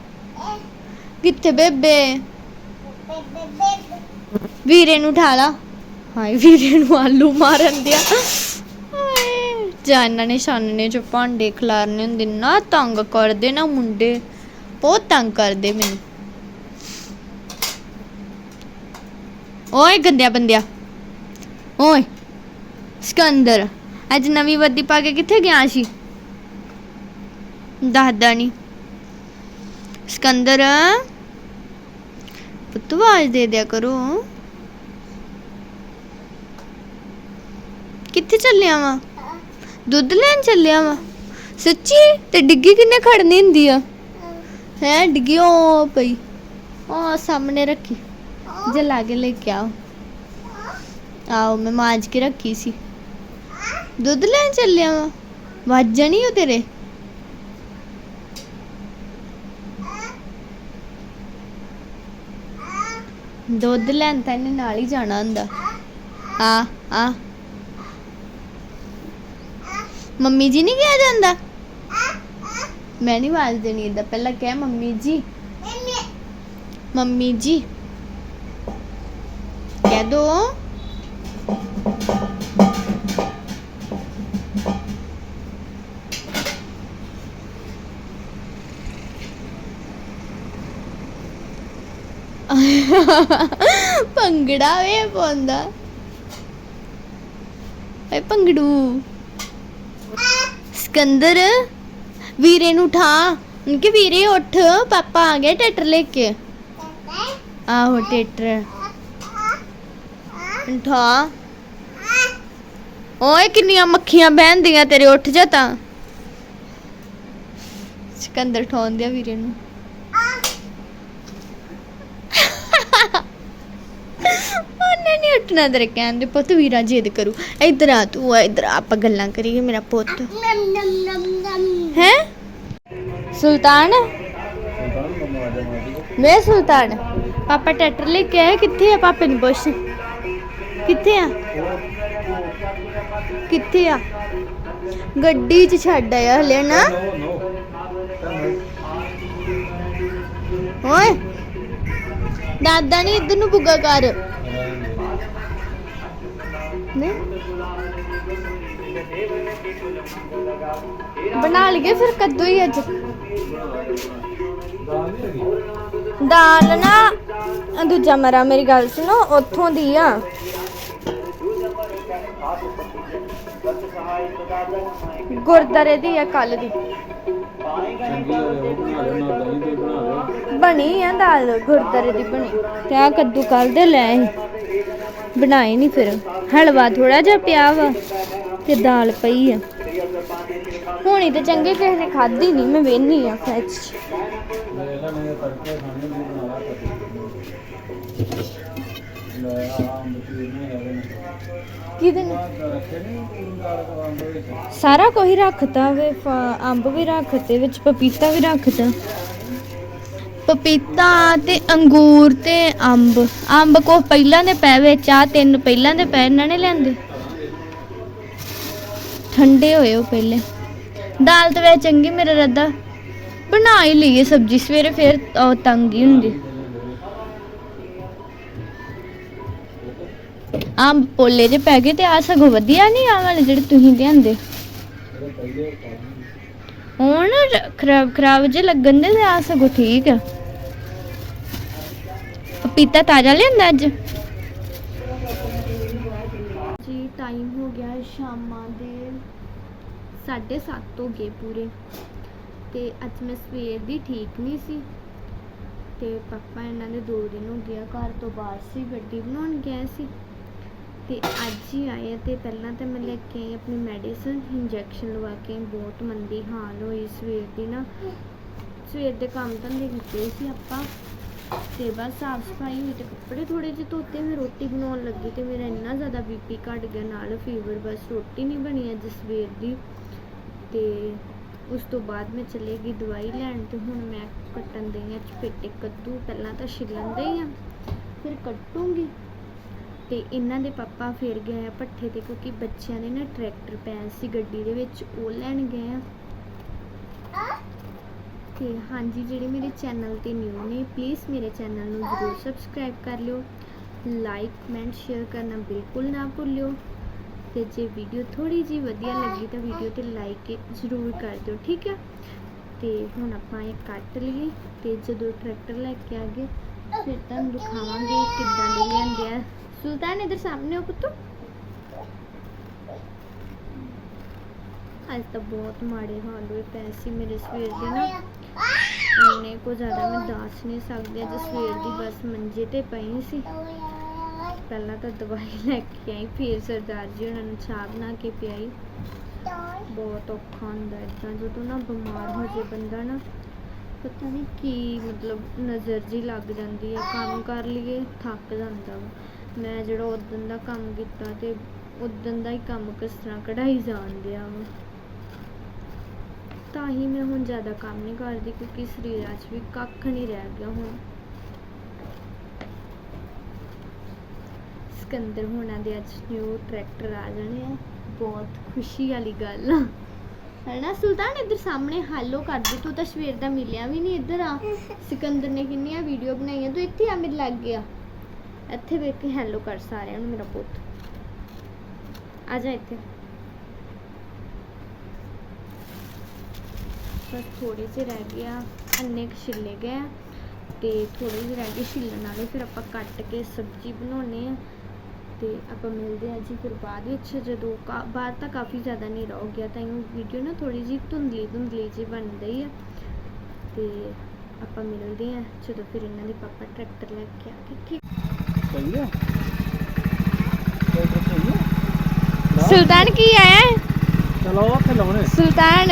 Speaker 1: ਕਿੱਥੇ ਬੇਬੇ? ਵੀਰੇ ਨੂੰ ਉਠਾ ਲਾ ਹਾਏ, ਵੀਰੇ ਨੂੰ ਆਲੂ ਮਾਰਨ ਦਿਆ। ਜਾਂ ਇਹਨਾਂ ਨੇ ਛਾਨਣੇ ਚ ਭਾਂਡੇ ਖਲਾਰਨੇ ਹੁੰਦੇ, ਨਾ ਤੰਗ ਕਰਦੇ ਨਾ ਮੁੰਡੇ, ਬਹੁਤ ਤੰਗ ਕਰਦੇ ਮੈਨੂੰ। ਓਏ ਗੰਦਿਆ ਬੰਦਿਆ, ਓਏ ਸਿਕੰਦਰ, ਅੱਜ ਨਵੀਂ ਵਰਦੀ ਪਾ ਕੇ ਕਿੱਥੇ ਗਿਆ ਸੀ? ਦੱਸਦਾ ਨਹੀਂ ਸਿਕੰਦਰ, ਪੁੱਤ ਆਵਾਜ਼ ਦੇ ਦਿਆ ਕਰੋ। ਕਿੱਥੇ ਚੱਲਿਆ ਵਾ? ਦੁੱਧ ਲੈਣ ਚੱਲਿਆ ਵਾ। ਸੱਚੀ? ਤੇ ਡਿੱਗੀ ਕਿੰਨੇ ਖੜਨੀ ਹੁੰਦੀ ਆ? ਹੈ, ਡਿੱਗੀ ਉਹ ਪਈ। ਉਹ ਸਾਹਮਣੇ ਰੱਖੀ। ਜੇ ਲਾਗੇ ਲੈ ਕੇ ਆਓ। ਆਓ, ਮੈਂ ਮਾਂਜ ਕੇ ਰੱਖੀ ਸੀ। ਦੁੱਧ ਲੈਣ ਚੱਲਿਆ ਵਾ। ਵੱਜਣੀ ਉਹ ਤੇਰੇ? ਦੁੱਧ ਲੈਣ ਤਾਂ ਇਹਨੇ ਨਾਲ ਹੀ ਜਾਣਾ ਹੁੰਦਾ। ਆ ਆ। ਮੰਮੀ ਜੀ ਨਹੀਂ ਕਿਹਾ ਜਾਂਦਾ? ਮੈਂ ਨਹੀਂ ਆਵਾਜ਼ ਦੇਣੀ ਏਦਾਂ। ਪਹਿਲਾਂ ਕਹਿ ਮੰਮੀ ਜੀ। ਮੰਮੀ ਜੀ। ਕਹਿ ਦੋ। ਭੰਗੜਾ ਵੇ ਪਾਉਂਦਾ। ਏ ਭੰਗੜੂ। ਸਿਕੰਦਰ, ਵੀਰੇ ਨੂੰ ਉਠਾ। ਉਨਕੇ ਵੀਰੇ, ਉੱਠ, ਪਾਪਾ ਆ ਗਏ ਟੇਟਰ ਲੈ ਕੇ। ਆਹੋ, ਟੇਟਰ। ਉਠਾ। ਓਏ, ਕਿੰਨੀਆਂ ਮੱਖੀਆਂ ਬਹਿੰਦੀਆਂ ਤੇਰੇ, ਉੱਠ ਜਾ ਤਾਂ। ਸਿਕੰਦਰ ਠੋਨ ਆ ਵੀਰੇ ਨੂੰ ਉਹਨੇ ਨਹੀਂ ਉੱਠਣਾ ਤੇਰੇ ਕਹਿੰਦੇ ਪੁੱਤ ਵੀਰਾ ਜਿੱਦ ਕਰੂ। ਇੱਧਰ ਆ ਤੂੰ ਆ ਇੱਧਰ ਆ, ਆਪਾਂ ਗੱਲਾਂ ਕਰੀਏ ਮੇਰਾ ਪੁੱਤ। ਹੈ? ਸੁਲਤਾਨ? ਮੈਂ ਸੁਲਤਾਨ। ਪਾਪਾ ਟਰੈਕਟਰ ਲੈ ਕੇ ਆਇਆ ਕਿੱਥੇ ਆ ਪਾਪੇ ਨੂੰ ਪੁੱਛ? ਕਿੱਥੇ ਆ? ਕਿੱਥੇ ਆ? ਗੱਡੀ 'ਚ ਛੱਡ ਆਇਆ ਹਲੇ ਨਾ। ਓਏ ਦਾਦਾ ਨਹੀਂ ਇੱਧਰ ਨੂੰ ਬੁੱਗਾ ਕਰ। ਨਹੀਂ ਬਣਾ ਲਈਏ ਫਿਰ ਕੱਦੂ ਹੀ ਅੱਜ। ਦਾਲ ਨਾ ਦੂਜਾ ਮਰਾ, ਮੇਰੀ ਗੱਲ ਸੁਣੋ, ਉੱਥੋਂ ਦੀ ਆ। ਗੁਰਦਾਰੇ ਦੀ ਆ ਕੱਲ ਦੀ। ਬਣੀ ਆ ਦਾਲ ਗੁਰਦਾਰੇ ਦੀ ਬਣੀ। ਤੇ ਆ ਕੱਦੂ ਕੱਲ ਦੇ ਲੈ ਆਏ। ਬਣਾਏ ਨਹੀਂ ਫਿਰ। ਹਲਵਾ ਥੋੜਾ ਜਿਹਾ ਪਿਆ ਵਾ ਤੇ ਦਾਲ ਪਈ ਆ। ਹੋਣੀ ਤੇ ਚੰਗੇ ਕਿਸੇ ਨੇ ਖਾਧੀ ਨਹੀਂ ਮੈਂ ਵੇਹਨੀ ਆ ਫ੍ਰਿਜ ਕਿਹਦੇ ਸਾਰਾ ਕੁਝ ਰੱਖਤਾ ਵੇ ਅੰਬ ਵੀ ਰੱਖਤੇ, ਵਿੱਚ ਪਪੀਤਾ ਵੀ ਰੱਖਤਾ। ਪਪੀਤਾ ਤੇ ਅੰਗੂਰ ਤੇ ਅੰਬ। ਅੰਬ ਕੋ ਪਹਿਲਾਂ ਦੇ ਪੈ ਵਿੱਚ ਆ ਤਿੰਨ ਪਹਿਲਾਂ ਦੇ ਪੈ, ਇਹਨਾਂ ਨੇ ਲੈਂਦੇ ਠੰਡੇ ਹੋਏ ਉਹ ਪਹਿਲੇ। ਦਾਲ ਤੇ ਵੇ ਚੰਗੀ ਮੇਰਾ ਰੱਦਾ। ਬਣਾ ਹੀ ਲਈਏ ਸਬਜੀ, ਸਵੇਰੇ ਫੇਰ ਉਹ ਤੰਗੀ ਹੁੰਦੀ। ਅੰਬ ਪੋਲੇ ਜੇ ਪੈ ਗਏ ਤੇ ਆ ਸਗੋਂ ਵਧੀਆ ਨਹੀਂ ਆ ਵਾਲੇ ਜਿਹੜੇ ਤੁਸੀਂ ਲਿਆਂਦੇ। ਹੁਣ ਖਰਾਬ ਖਰਾਬ ਜੇ ਲੱਗਣ ਦੇ ਤੇ ਆ ਸਗੋਂ ਠੀਕ ਆ। ਪਪੀਤਾ ਤਾਜ਼ਾ ਲਿਆਂਦਾ ਅੱਜ? ਜੀ ਟਾਈਮ ਹੋ ਗਿਆ ਸ਼ਾਮਾਂ ਦੇ 7:30 ਹੋ ਗਏ ਪੂਰੇ। ਤੇ ਅੱਜ ਮੈਂ ਸਵੇਰ ਦੀ ਠੀਕ ਨਹੀਂ ਸੀ। ਤੇ ਪਾਪਾ ਇਹਨਾਂ ਦੇ ਦੋ ਦਿਨ ਹੋ ਗਿਆ ਘਰ ਤੋਂ ਬਾਹਰ ਸੀ, ਗੱਡੀ ਬਣਾਉਣ ਗਏ ਸੀ। ਤੇ ਅੱਜ ਹੀ ਆਏ ਆ ਤੇ ਪਹਿਲਾਂ ਤਾਂ ਮੈਂ ਲੈ ਕੇ ਆਈ ਆਪਣੀ ਮੈਡੀਸਨ ਇੰਜੈਕਸ਼ਨ ਲਵਾ ਕੇ ਬਹੁਤ ਮੰਦੀ ਹਾਲ ਹੋਈ ਸਵੇਰ ਦੀ ਨਾ। ਸਵੇਰ ਦੇ ਕੰਮ ਧੰਦੇ ਕੀਤੇ ਸੀ ਆਪਾਂ। ਤੇ ਬਸ ਸਾਫ਼ ਸਫ਼ਾਈ ਹੋਈ ਤੇ ਕੱਪੜੇ ਥੋੜੇ ਜਿਹੇ ਧੋਤੇ ਮੈਂ ਰੋਟੀ ਬਣਾਉਣ ਲੱਗੀ ਤੇ ਮੇਰਾ ਇੰਨਾ ਜ਼ਿਆਦਾ ਬੀਪੀ ਘਟ ਗਿਆ, ਨਾਲ ਫੀਵਰ ਬਸ ਰੋਟੀ ਨਹੀਂ ਬਣੀ ਅੱਜ ਸਵੇਰ ਦੀ। ਤੇ ਉਸ ਤੋਂ ਬਾਅਦ ਮੈਂ ਚਲੇ ਗਈ ਦਵਾਈ ਲੈਣ ਤੇ ਹੁਣ ਮੈਂ ਕੱਟਣ ਦੇ ਆ ਚਪੇਟੇ ਕੱਦੂ, ਪਹਿਲਾਂ ਤਾਂ ਛਿੱਲਣ ਦੇ ਆ ਫਿਰ ਕੱਟੂੰਗੀ। ਤੇ ਇਹਨਾਂ ਦੇ ਪਾਪਾ ਫਿਰ ਗਏ ਆ ਪੱਠੇ ਤੇ ਕਿਉਂਕਿ ਬੱਚਿਆਂ ਦੇ ਨਾ ਟਰੈਕਟਰ ਪੈਣ ਸੀ ਗੱਡੀ ਦੇ ਵਿੱਚ, ਉਹ ਲੈਣ ਗਏ ਆ। ਤੇ ਹਾਂਜੀ, ਜਿਹੜੇ ਮੇਰੇ ਚੈਨਲ ਤੇ ਨਿਊ ਨੇ ਪਲੀਜ਼ ਮੇਰੇ ਚੈਨਲ ਨੂੰ ਜ਼ਰੂਰ ਸਬਸਕ੍ਰਾਈਬ ਕਰ ਲਿਓ। ਲਾਈਕ ਕਮੈਂਟ ਸ਼ੇਅਰ ਕਰਨਾ ਬਿਲਕੁਲ ਨਾ ਭੁੱਲਿਓ। ਤੇ ਜੇ ਵੀਡੀਓ ਥੋੜੀ ਜੀ ਵਧੀਆ ਲੱਗੀ ਤਾਂ ਵੀਡੀਓ ਤੇ ਲਾਈਕ ਜ਼ਰੂਰ ਕਰ ਦਿਓ, ਠੀਕ ਹੈ ਤੇ ਹੁਣ ਆਪਾਂ ਇਹ ਕੱਟ ਲਈਏ ਤੇ ਜਦੋਂ ਟਰੈਕਟਰ ਲੈ ਕੇ ਆ ਗਏ, ਫਿਰ ਤੁਹਾਨੂੰ ਦਿਖਾਵਾਂਗੇ ਕਿੱਦਾਂ ਦੇ ਲਿਆਂਦੇ ਆ। ਸੁਲਤਾਨ, ਇਧਰ ਸਾਹਮਣੇ ਹੋ ਪੁੱਤੂ। ਅੱਜ ਤਾਂ ਬਹੁਤ ਮਾੜੇ ਹਾਲ ਹੋਏ ਪੈਸੇ ਮੇਰੇ ਸਵੇਰ ਦੇ ਨਾ। ਇੰਨੇ ਕੋ ਜ਼ਿਆਦਾ ਮੈਂ ਦੱਸ ਨਹੀਂ ਸਕਦੀ, ਅੱਜ ਸਵੇਰ ਦੀ ਬਸ ਮੰਜੇ ਤੇ ਪਈ ਸੀ। ਪਹਿਲਾਂ ਤਾਂ ਦਵਾਈ ਲੈ ਕੇ ਆਈ, ਫਿਰ ਸਰਦਾਰ ਜੀ ਉਹਨਾਂ ਨੂੰ ਚਾਹ ਬਣਾ ਕੇ ਪਿਆਈ। ਬਹੁਤ ਔਖਾ ਹੁੰਦਾ ਏਦਾਂ, ਜਦੋਂ ਨਾ ਬਿਮਾਰ ਹੋ ਜੇ ਬੰਦਾ ਨਾ, ਪਤਾ ਨਹੀਂ ਕੀ ਮਤਲਬ ਨਜ਼ਰ ਜੀ ਲੱਗ ਜਾਂਦੀ ਹੈ, ਕੰਮ ਕਰ ਲਈਏ, ਥੱਕ ਜਾਂਦਾ ਵਾ। ਮੈਂ ਜਿਹੜਾ ਉਦੋਂ ਦਾ ਕੰਮ ਕੀਤਾ ਤੇ ਉਦੋਂ ਦਾ ਹੀ ਕੰਮ ਕਿਸ ਤਰ੍ਹਾਂ ਕਢਾਈ ਜਾਣ ਡਿਆ ਵਾ। ਤਾਂ ਹੀ ਮੈਂ ਹੁਣ ਜ਼ਿਆਦਾ ਕੰਮ ਨਹੀਂ ਕਰਦੀ ਕਿਉਂਕਿ ਸਰੀਰਾਂ 'ਚ ਵੀ ਕੱਖ ਨਹੀਂ ਰਹਿ ਗਿਆ ਹੁਣ। ਸਿਕੰਦਰ ਹੋਣਾ ਦੇ ਅੱਜ ਨਿਊ ਟਰੈਕਟਰ ਆ ਜਾਣੇ ਆ। ਬਹੁਤ ਖੁਸ਼ੀ ਵਾਲੀ ਗੱਲ ਆ। ਹੈਨਾ ਸੁਲਤਾਨ, ਇੱਧਰ ਸਾਹਮਣੇ ਹਾਲੋ ਕਰ ਦੇ ਤੂੰ ਤਾਂ ਸਵੇਰ ਦਾ ਮਿਲਿਆ ਵੀ ਨਹੀਂ ਇੱਧਰ ਆ। ਸਿਕੰਦਰ ਨੇ ਕਿੰਨੀਆਂ ਵੀਡੀਓ ਬਣਾਈਆਂ, ਤੂੰ ਇੱਥੇ ਆ ਮੇਰੇ ਲੱਗ ਗਿਆ ਇੱਥੇ ਵੇਖ ਕੇ ਹੈਲੋ ਕਰ ਸਾਰਿਆਂ ਨੂੰ ਮੇਰਾ ਪੁੱਤ। ਆ ਜਾ ਇੱਥੇ। ਬਸ ਥੋੜੇ ਜਿਹੇ ਰਹਿ ਗਿਆ ਅੰਨੇ ਕੁ ਛਿੱਲੇ ਗਏ ਆ ਤੇ ਥੋੜੇ ਜਿਹੇ ਰਹਿ ਗਏ ਛਿੱਲਣ ਵਾਲੇ ਫਿਰ ਆਪਾਂ ਕੱਟ ਕੇ ਸਬਜ਼ੀ ਬਣਾਉਣੇ ਆ ਤੇ ਆਪਾਂ ਮਿਲਦੇ ਆ ਜੀ ਫਿਰ ਬਾਅਦ ਵਿੱਚ ਜਦੋਂ ਕਾ- ਬਾਹਰ ਤਾਂ ਕਾਫੀ ਜ਼ਿਆਦਾ ਹਨੇਰਾ ਹੋ ਗਿਆ ਤਾਂ ਇਹ ਵੀਡੀਓ ਨਾ ਥੋੜੀ ਜਿਹੀ ਧੁੰਦਲੀ ਧੁੰਦਲੀ ਜਿਹੀ ਬਣ ਗਈ ਆ ਤੇ ਆਪਾਂ ਮਿਲਦੇ ਆ ਜਦੋਂ ਫਿਰ ਇਹਨਾਂ ਦੇ ਪਾਪਾ ਟਰੈਕਟਰ ਲੈ ਕੇ ਆ ਕੇ ਠੀਕ
Speaker 2: ਸਹੀ
Speaker 1: ਸੁਲਤਾਨ ਕੀ ਆਇਆ
Speaker 2: ਚਲੋ ਉੱਥੇ ਲਾਉਣੇ।
Speaker 1: ਸੁਲਤਾਨ।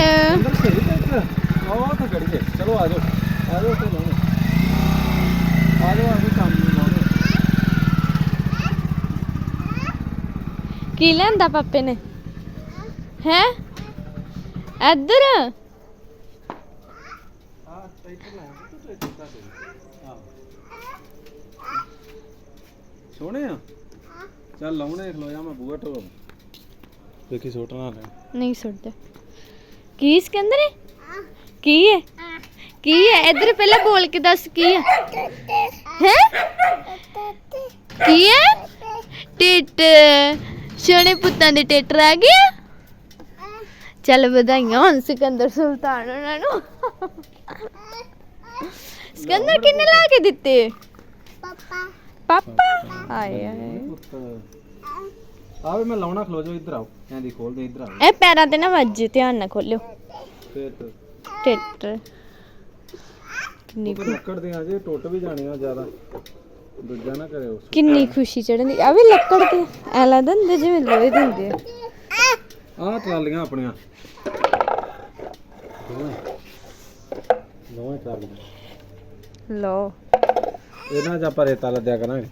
Speaker 2: ਹੈ ਚਲੋ ਆ ਜਾਓ। ਆ ਜਾਓ ਉੱਥੇ ਲਾਉਣੇ। ਆ ਜਾਓ ਆ ਜਾਓ ਕੰਮ ਨੂੰ ਲਾਉਣੇ।
Speaker 1: ਕੀ ਲੈਂਦਾ ਪਾਪੇ ਨੇ? ਹੈ? ਇੱਧਰ।
Speaker 2: ਆ ਟਰੈਕਟਰ ਲਾਇਆ ਤੂੰ ਟਰੈਕਟਰ ਕਾ ਦੇ ਹਾਂ ਸੋਹਣੇ ਆ। ਚੱਲ ਲਾਉਣੇ ਖਲੋ ਜਾ ਮੈਂ ਬੂਹਾ ਢੋ ਦੇਖੀ ਨਾ ਲੈ
Speaker 1: ਨਹੀਂ ਸੁਣਦਾ ਕੀ ਸਿਕੰਦਰ ਕੀ ਹੈ? ਕੀ ਹੈ? ਇੱਧਰ ਪਹਿਲਾਂ ਬੋਲ ਕੇ ਦੱਸ ਕੀ ਹੈ? ਹੈ? ਕੀ ਹੈ? ਟਿੱਟ। ਸੋਹਣੇ ਪੁੱਤਾਂ ਦੇ ਟੇਟਰ ਆ? ਗਿਆ ਚੱਲ ਵਧਾਈਆਂ ਹੁਣ ਸਿਕੰਦਰ ਸੁਲਤਾਨ ਉਹਨਾਂ ਨੂੰ। ਸਿਕੰਦਰ ਕਿੰਨੇ ਲਾ ਕੇ ਦਿੱਤੇ? ਪਾਪਾ। ਪਾਪਾ? ਆਏ ਆਏ
Speaker 2: ਆਵੇ ਮੈਂ ਲਾਉਣਾ ਖਲੋ ਜਾ ਇੱਧਰ ਆਓ। ਐਂ ਦੀ ਖੋਲ ਦੇ ਇੱਧਰ ਆਓ।
Speaker 1: ਇਹ ਪੈਰਾਂ ਤੇ ਨਾ ਵੱਜੇ ਧਿਆਨ ਨਾਲ ਖੋਲਿਓ।
Speaker 2: ਫੇਰ ਤੇ
Speaker 1: ਟੇਟਰ ਕਿੰਨੀ
Speaker 2: ਉਹ ਲੱਕੜ ਦੀਆਂ ਜੇ ਟੁੱਟ ਵੀ ਜਾਣੀਆਂ ਜ਼ਿਆਦਾ। ਦੂਜਾ ਨਾ ਕਰਿਓ
Speaker 1: ਕਿੰਨੀ ਖੁਸ਼ੀ ਚੜ੍ਹਦੀ ਆ ਵੀ ਲੱਕੜ ਦੇ ਐ ਲੱਗਦਾ ਹੁੰਦੇ ਜਿਵੇਂ ਲੋਹੇ ਦੇ ਹੁੰਦੇ ਆ।
Speaker 2: ਆਹ ਟਰਾਲੀਆਂ ਆਪਣੀਆਂ। ਦੋਵੇਂ। ਟਰਾਲੀਆਂ।
Speaker 1: ਲੋ
Speaker 2: ਇਹਨਾਂ 'ਚ ਆਪਾਂ ਰੇਤਾ ਲੱਦਿਆ ਕਰਾਂਗੇ।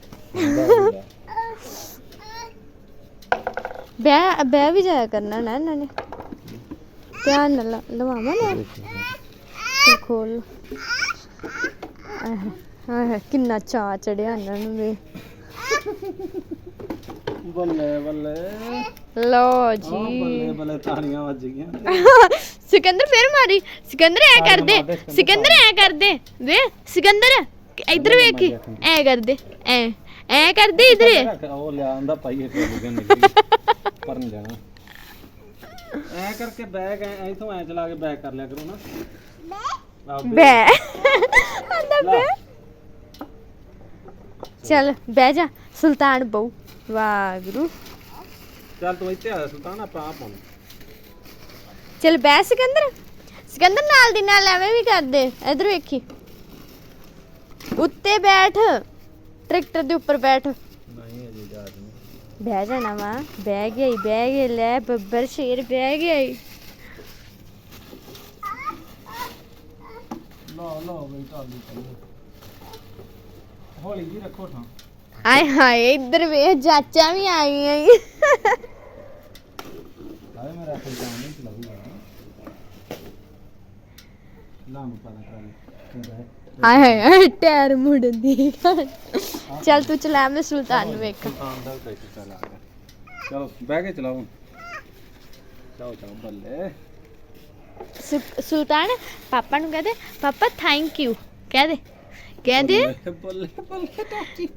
Speaker 1: ਬਹਿ ਬਹਿ ਵੀ ਜਾਇਆ ਕਰਨਾ ਨਾ ਇਹਨਾਂ ਨੇ। ਧਿਆਨ ਨਾਲ ਲਵਾਵਾਂ ਨਾ ਤੇ ਖੋਲ ਆਹ ਆਹ ਕਿੰਨਾ ਚਾ ਚੜਿਆ ਇਹਨਾਂ ਨੂੰ ਵੇ
Speaker 2: ਬੱਲੇ ਬੱਲੇ।
Speaker 1: ਲੋ ਜੀ।
Speaker 2: ਬੱਲੇ ਬੱਲੇ ਤਾੜੀਆਂ ਵੱਜ ਗਈਆਂ।
Speaker 1: ਸਿਕੰਦਰ ਫੇਰ ਮਾਰੀ। ਸਿਕੰਦਰ ਐ ਕਰਦੇ। ਸਿਕੰਦਰ ਐ ਕਰਦੇ। ਵੇ ਸਿਕੰਦਰ ਇੱਧਰ ਵੇਖੀ। ਐ ਕਰਦੇ। ਐ। ਐ ਕਰਦੇ ਇਧਰ।
Speaker 2: ਉਹ ਲਿਆਂਦਾ ਪਾਈਏ ਨਿਕਲੀ ਪਰਨ ਜਾਣਾ। ਐ ਕਰਕੇ ਬੈਗ ਐ ਇਥੋਂ ਐ ਚਲਾ ਕੇ ਬੈਗ ਕਰ ਲਿਆ ਕਰੋ ਨਾ। ਆਹ
Speaker 1: ਬੈ ਆਂਦਾ ਬੈ ਚੱਲ ਬਹਿ ਜਾ। ਸੁਲਤਾਨ ਬਹੂ। ਵਾਗਰੂ
Speaker 2: ਚੱਲ ਤੂੰ ਇੱਥੇ ਆ ਸੁਲਤਾਨ ਆਪਾਂ ਆ ਪਾਉਂ
Speaker 1: ਚੱਲ ਬਹਿ ਸਿਕੰਦਰ। ਸਿਕੰਦਰ ਨਾਲ ਦੀ ਨਾਲ ਐਵੇਂ ਵੀ ਕਰਦੇ। ਇਧਰ ਵੇਖੀ। ਉੱਤੇ ਬੈਠ। ਟਰੈਕਟਰ ਦੇ ਉੱਪਰ ਬੈਠ। ਬਹਿ ਜਾਣਾ ਵਾ ਬਹਿ ਗਿਆ ਈ ਬਹਿ ਗਿਆ ਲੈ ਬੱਬਰ ਸ਼ੇਰ ਬਹਿ ਗਿਆ ਈ
Speaker 2: ਲਓ ਲਓ ਬਈ ਚੱਲੀ ਹੌਲੀ ਜੀ ਰੱਖੋ ਠਾਂ
Speaker 1: ਆਏ ਹਾਏ ਇੱਧਰ ਵੇਖ ਚਾਚਾ ਵੀ ਆ ਗਈਆਂ ਈ
Speaker 2: ਆਏ ਮੇਰਾ ਕੋਈ ਜਾਣ ਨਹੀਂ ਲਾ ਨੂੰ ਪਾਣਾ ਟਰਾਲੀ ਤੂੰ ਬਹਿ
Speaker 1: ਹਾਏ ਹਾਏ ਟਾਇਰ ਮੁੜਨ ਦੀ। ਚੱਲ ਤੂੰ ਚਲਾ ਮੈਂ ਸੁਲਤਾਨ ਨੂੰ ਵੇਖ।
Speaker 2: ਸੁਲਤਾਨ ਦਾ ਟਰੈਕਟਰ ਚਲਾ ਬਹਿ ਕੇ ਚਲਾਓ। ਚਲੋ ਚਲੋ ਬੱਲੇ।
Speaker 1: ਸੁ- ਸੁਲਤਾਨ ਪਾਪਾ ਨੂੰ ਕਹਦੇ ਪਾਪਾ ਥੈਂਕ ਯੂ ਕਹਿ ਦੇ ਕਹਿ ਦੇ।
Speaker 2: ਬੱਲੇ ਬੱਲੇ ਬੱਲੇ ਟੋਚੀ